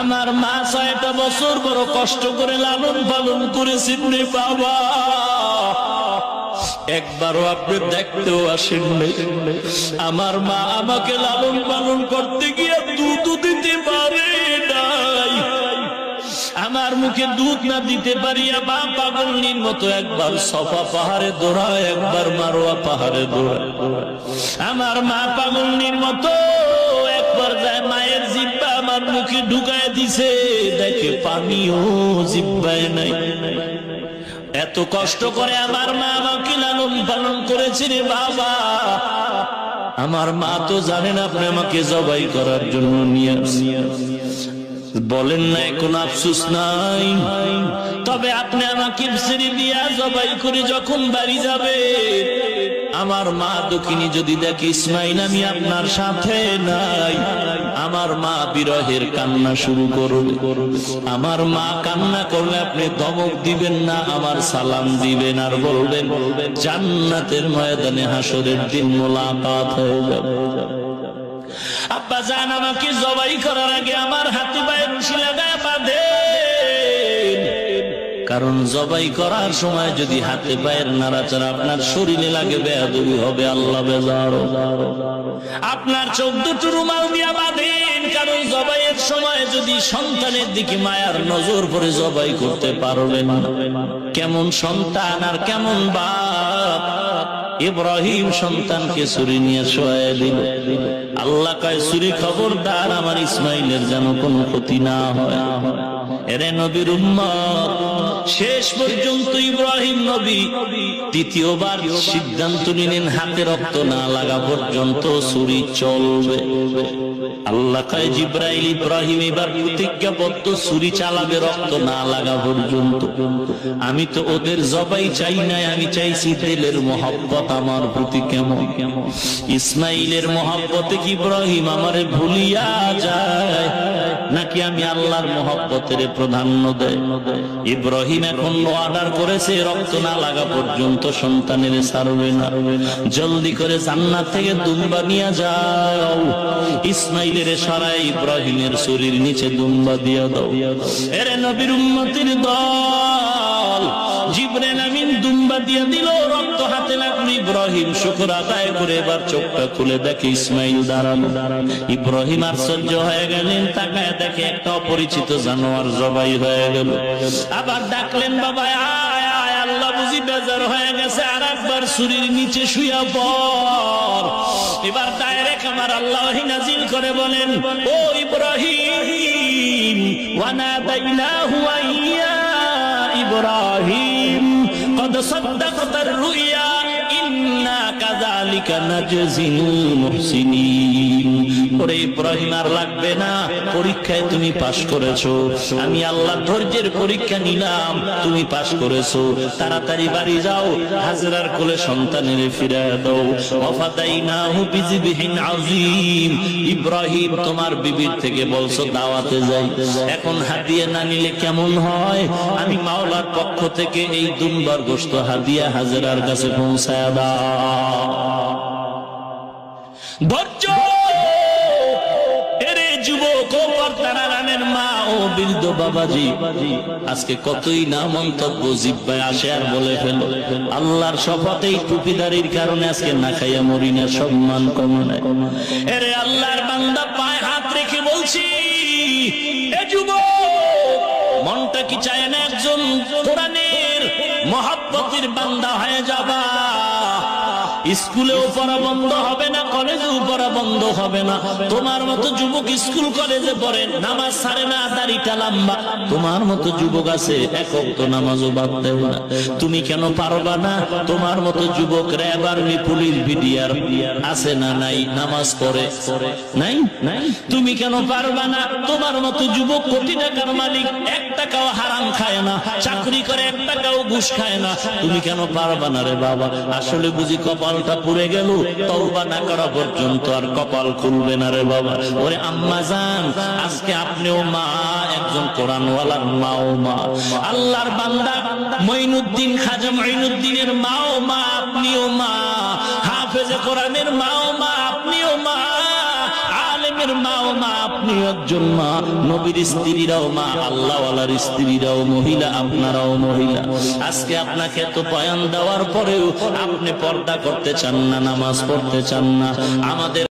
আমার মা ছয়টা বছর বড় কষ্ট করে লালন পালন করেছেন রে বাবা। একবারও আপনি দেখতেও আসেন আমার মা আমাকে লালন পালন করতে গিয়ে দুধ দিতে পারে নাই। আমার মুখে দুধ না দিতে পারিয়া বা পাগলনির মতো একবার সফা পাহাড়ে দৌড়ায়, একবার মারোয়া পাহাড়ে দৌড়ায়। আমার মা পাগলনির মতো একবার যায় মায়ের জিব্বা আমার মুখে ঢুকায় দিছে। দেখে পানিও জিব্বায় নাই। এত কষ্ট করে আমার মা আমাকে লালন পালন করেছে রে বাবা। আমার মা তো জানেন আপনি আমাকে জবাই করার জন্য নিয়ে বলেন না কোন আফসুস নাই। তবে আপনি আমাকে ছেড়ে দিয়া জবাই করে যখন বাড়ি যাবে, আমার মা দক্ষিণী যদি দেখে, ইসমাইল, আমি আপনার সাথে নাই। আমার মা বিরহের কান্না শুরু করবে। আমার মা কান্না করলে আপনি ধমক দিবেন না, আমার সালাম দিবেন আর বলবেন, জান্নাতের ময়দানে হাসরের দিন মোলাকাত হয়ে যাবে। আব্বা জান, আমাকে জবাই করার আগে আমার হাতে পায়ে রশি লাগায় বাঁধে। কারণ জবাই করার সময় যদি হাতে পায়ের নাড়াচাড়া আপনার শরীরে লাগে, বেয়াদবি হবে, আল্লাহ বেজার। আপনার চোখ দুটো রুমাল দিয়া বাঁধেন কারণ জবাইয়ের সময় যদি সন্তানের দিকে মায়ার নজর পরে জবাই করতে পারবেন না। কেমন সন্তান আর কেমন বাপ। ইব্রাহিম সন্তানকে চুরি নিয়ে শোয়া দিল। আল্লাহ কায় চুরি খবরদার, আমার ইসমাইলের যেন কোনো ক্ষতি না হয়। এরে নবীর শেষ পর্যন্ত ইব্রাহিম নবী, তৃতীয়বার সিদ্ধান্ত নিলেন হাতে রক্ত না লাগা পর্যন্ত ছুরি চলবে। আল্লাহ কয় ইব্রাহিম, এবার প্রতিজ্ঞাবদ্ধ ছুরি চালাবে, রক্ত না লাগা পর্যন্ত। আমি তো ওদের জবাই চাই নাই, আমি চাইছি তেলের মহব্বত আমার প্রতি কেমন। ইসমাইলের মহব্বতে কি ইব্রাহিম আমারে ভুলিয়া যায়? নাকি আমি আল্লাহর মহব্বতের প্রাধান্য দেয়। ইব্রাহিম এখন অর্ডার করেছে, রক্ত না লাগা পর্যন্ত সন্তানের সারবে না। জলদি করে জান্নাত থেকে দুম্বা নিয়ে যাও। ইসমাইলের সারাই ইব্রাহিমের শরীর নিচে দুম্বা দিয়া দাও। এরে নবীর উম্মতির দল জিব্রাইল আমিন দুম্বা দিয়া দিল, রক্ত হাতে লাগল ইব্রাহিম। আদায় করে এবার চোখটা খুলে দেখে ইসমাইল ইব্রাহিম আশ্চর্য হয়ে গেলেন, তাকায় দেখে একটা অপরিচিত জানোয়ার জবাই হয়ে গেল। আবার ডাকলেন, বাবা আল্লাহ বুঝি বেজার হয়ে গেছে আর একবার শরীর নিচে শুয়া পর এবার ডাইরেক্ট আমার আল্লাহ নাজিল করে বলেন, ও ইব্রাহিম ওয়ানা দাইনাহু আইয়া ইব্রাহিম কদ সদ্দাকতার রুইয়া ইব্রাহিম পরীক্ষায় তুমি পাশ করেছ। আমি আল্লাহ ধৈর্যের পরীক্ষা নিলাম, তুমি পাশ করেছ। তাড়াতাড়ি বাড়ি যাও, হাজরার কোলে সন্তানের ফিরে দাও। ইব্রাহিম, তোমার বিবির থেকে বলছো, দাওয়াতে যাই। এখন হাদিয়া না নিলে কেমন হয়? আমি মাওলার পক্ষ থেকে এই দুম্বার গোস্ত হাদিয়া হাজরার কাছে পৌঁছায় দাও। ধৈর্য! যুবক রানের মা, ও বৃদ্ধ বাবাজি, আজকে কতই না মন্তব্য জিব্বায় আসে আর বলে ফেলো। আল্লাহর শপথ এই টুপিদারির কারণে আজকে না খাইয়া মরি না, সম্মান এরে আল্লাহর বান্দা, পায়ে হাত রেখে বলছি, এ যুবক, মনটা কি চায় না একজন কোরআনের মহাব্বতের বান্দা হয়ে যাবা? স্কুলেও পড়া বন্ধ হবে না, কলেজেও পড়া বন্ধ হবে না। তোমার মতো যুবক স্কুল, কলেজে পড়ে, নামাজ ছাড়ে না, দাড়িটা লম্বা। তোমার মতো যুবক আছে একক তো নামাজও দেবে না। তুমি কেন পারবা না? তোমার মতো যুবক র্যাব আর্মি পুলিশ বিডিআর আছে না নাই, নামাজ পড়ে। নাই? নাই? তুমি কেন পারবা না? তোমার মতো যুবক কোটি টাকার মালিক, এক টাকাও হারাম খায় না, চাকরি করে এক টাকাও ঘুষ খায় না। তুমি কেন পারবা না রে বাবা? আসলে বুঝি কপালটা পুড়ে গেল, তওবা না করা পর্যন্ত আর কপাল খুলবে না রে বাবা। ওরে আম্মা জান, আজকে আপনিও মা, একজন কোরআনওয়ালার মাও মা। আল্লাহর বান্দা মঈনুদ্দিন খাজা মঈনুদ্দিনের মাও মা, আপনিও মা। হাফেজে কোরআনের মাও মা মা মাও মা, আপনি একজন মা। নবীর স্ত্রীরাও মা, আল্লাহওয়ালার স্ত্রীরাও মহিলা, আপনারাও মহিলা। আজকে আপনাকে এত পায়ন দেওয়ার পরেও আপনি পর্দা করতে চান না, নামাজ পড়তে চান না। আমাদের